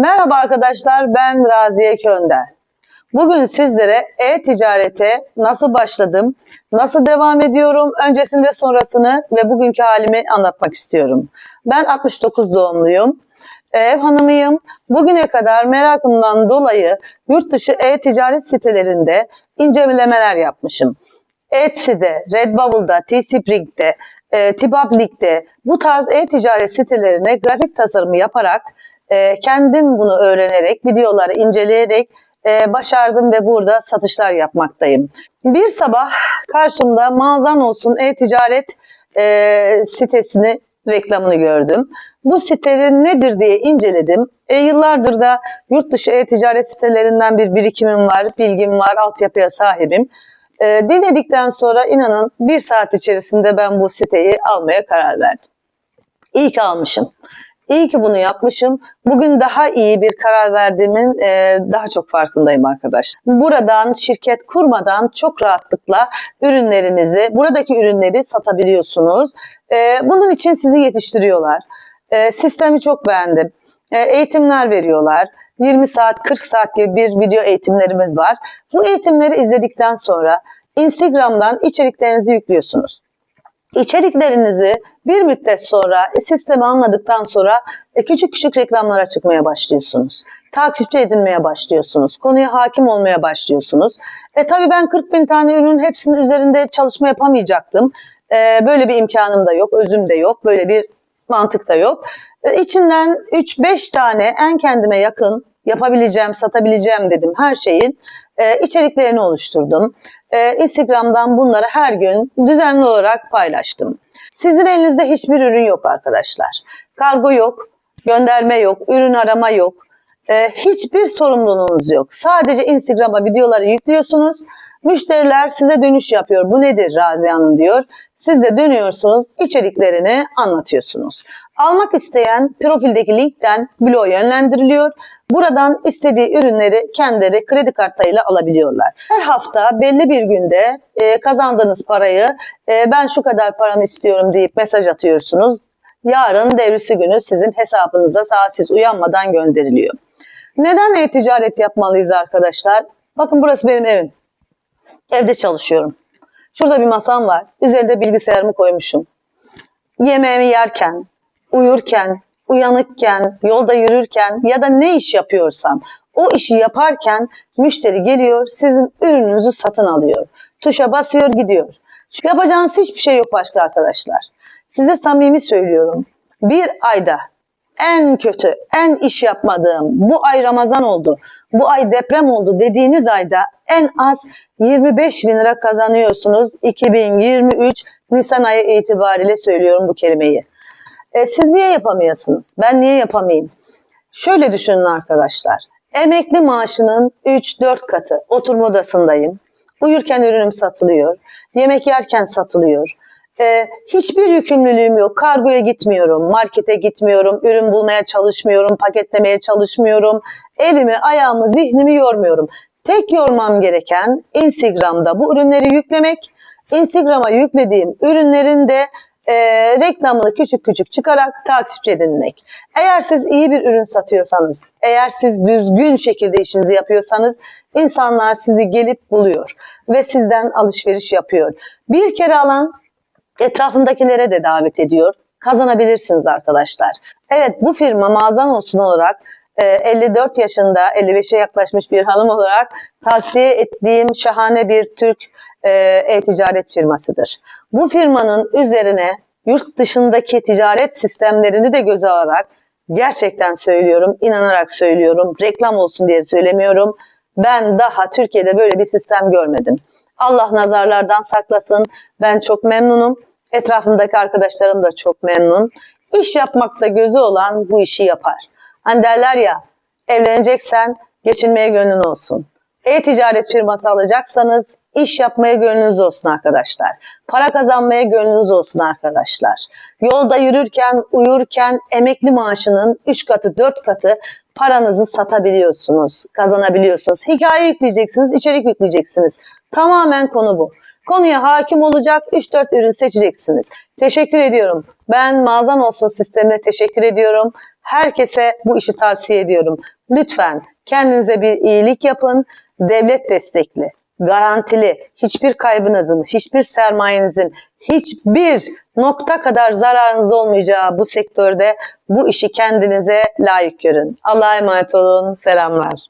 Merhaba arkadaşlar, ben Raziye Könder. Bugün sizlere e-ticarete nasıl başladım, nasıl devam ediyorum, öncesinde sonrasını ve bugünkü halimi anlatmak istiyorum. Ben 69 doğumluyum. Ev hanımıyım. Bugüne kadar merakımdan dolayı yurt dışı e-ticaret sitelerinde incelemeler yapmışım. Etsy'de, Redbubble'da, Teespring'de, e, Tibablik'te bu tarz e-ticaret sitelerine grafik tasarımı yaparak e, kendim bunu öğrenerek, videoları inceleyerek e, başardım ve burada satışlar yapmaktayım. Bir sabah karşımda mağazan olsun e-ticaret e, sitesini reklamını gördüm. Bu sitenin nedir diye inceledim. E, yıllardır da yurt dışı e-ticaret sitelerinden bir birikimim var, bilgim var, altyapıya sahibim. E, dinledikten sonra inanın bir saat içerisinde ben bu siteyi almaya karar verdim. İyi ki almışım. İyi ki bunu yapmışım. Bugün daha iyi bir karar verdiğimin e, daha çok farkındayım arkadaşlar. Buradan şirket kurmadan çok rahatlıkla ürünlerinizi, buradaki ürünleri satabiliyorsunuz. E, bunun için sizi yetiştiriyorlar. E, sistemi çok beğendim. E, eğitimler veriyorlar. 20 saat, 40 saat gibi bir video eğitimlerimiz var. Bu eğitimleri izledikten sonra Instagram'dan içeriklerinizi yüklüyorsunuz. İçeriklerinizi bir müddet sonra sistemi anladıktan sonra e, küçük küçük reklamlara çıkmaya başlıyorsunuz. Takipçi edinmeye başlıyorsunuz. Konuya hakim olmaya başlıyorsunuz. E tabii ben 40 bin tane ürünün hepsinin üzerinde çalışma yapamayacaktım. E, böyle bir imkanım da yok, özüm de yok. Böyle bir mantık da yok. E, içinden 3-5 tane en kendime yakın yapabileceğim, satabileceğim dedim her şeyin e, içeriklerini oluşturdum. E, Instagram'dan bunları her gün düzenli olarak paylaştım. Sizin elinizde hiçbir ürün yok arkadaşlar. Kargo yok, gönderme yok, ürün arama yok. E, hiçbir sorumluluğunuz yok. Sadece Instagram'a videoları yüklüyorsunuz. Müşteriler size dönüş yapıyor. Bu nedir Raziye Hanım diyor. Siz de dönüyorsunuz, içeriklerini anlatıyorsunuz. Almak isteyen profildeki linkten bloğa yönlendiriliyor. Buradan istediği ürünleri kendileri kredi kartlarıyla alabiliyorlar. Her hafta belli bir günde e, kazandığınız parayı e, ben şu kadar param istiyorum deyip mesaj atıyorsunuz. Yarın devrisi günü sizin hesabınıza saat siz uyanmadan gönderiliyor. Neden e-ticaret yapmalıyız arkadaşlar? Bakın burası benim evim. Evde çalışıyorum. Şurada bir masam var. Üzerinde bilgisayarımı koymuşum. Yemeğimi yerken, uyurken, uyanıkken, yolda yürürken ya da ne iş yapıyorsam o işi yaparken müşteri geliyor sizin ürününüzü satın alıyor. Tuşa basıyor gidiyor. Çünkü yapacağınız hiçbir şey yok başka arkadaşlar. Size samimi söylüyorum. Bir ayda en kötü, en iş yapmadığım, bu ay Ramazan oldu, bu ay deprem oldu dediğiniz ayda en az 25 bin lira kazanıyorsunuz. 2023 Nisan ayı itibariyle söylüyorum bu kelimeyi. E, siz niye yapamıyorsunuz? Ben niye yapamayayım? Şöyle düşünün arkadaşlar. Emekli maaşının 3-4 katı oturma odasındayım. Uyurken ürünüm satılıyor. Yemek yerken satılıyor. Ee, hiçbir yükümlülüğüm yok. Kargoya gitmiyorum, markete gitmiyorum, ürün bulmaya çalışmıyorum, paketlemeye çalışmıyorum. Elimi, ayağımı, zihnimi yormuyorum. Tek yormam gereken Instagram'da bu ürünleri yüklemek. Instagram'a yüklediğim ürünlerin de e, reklamını küçük küçük çıkarak takipçi edinmek. Eğer siz iyi bir ürün satıyorsanız, eğer siz düzgün şekilde işinizi yapıyorsanız insanlar sizi gelip buluyor ve sizden alışveriş yapıyor. Bir kere alan etrafındakilere de davet ediyor. Kazanabilirsiniz arkadaşlar. Evet bu firma mağazan olsun olarak 54 e, yaşında 55'e yaklaşmış bir hanım olarak tavsiye ettiğim şahane bir Türk e, e-ticaret firmasıdır. Bu firmanın üzerine yurt dışındaki ticaret sistemlerini de göze alarak gerçekten söylüyorum, inanarak söylüyorum, reklam olsun diye söylemiyorum. Ben daha Türkiye'de böyle bir sistem görmedim. Allah nazarlardan saklasın. Ben çok memnunum. Etrafımdaki arkadaşlarım da çok memnun. İş yapmakta gözü olan bu işi yapar. Hani derler ya evleneceksen geçinmeye gönlün olsun. E-ticaret firması alacaksanız iş yapmaya gönlünüz olsun arkadaşlar. Para kazanmaya gönlünüz olsun arkadaşlar. Yolda yürürken, uyurken emekli maaşının 3 katı, 4 katı paranızı satabiliyorsunuz, kazanabiliyorsunuz. Hikaye yükleyeceksiniz, içerik yükleyeceksiniz. Tamamen konu bu. Konuya hakim olacak 3-4 ürün seçeceksiniz. Teşekkür ediyorum. Ben Mağazan Olsun sistemine teşekkür ediyorum. Herkese bu işi tavsiye ediyorum. Lütfen kendinize bir iyilik yapın. Devlet destekli, garantili, hiçbir kaybınızın, hiçbir sermayenizin, hiçbir nokta kadar zararınız olmayacağı bu sektörde bu işi kendinize layık görün. Allah'a emanet olun. Selamlar.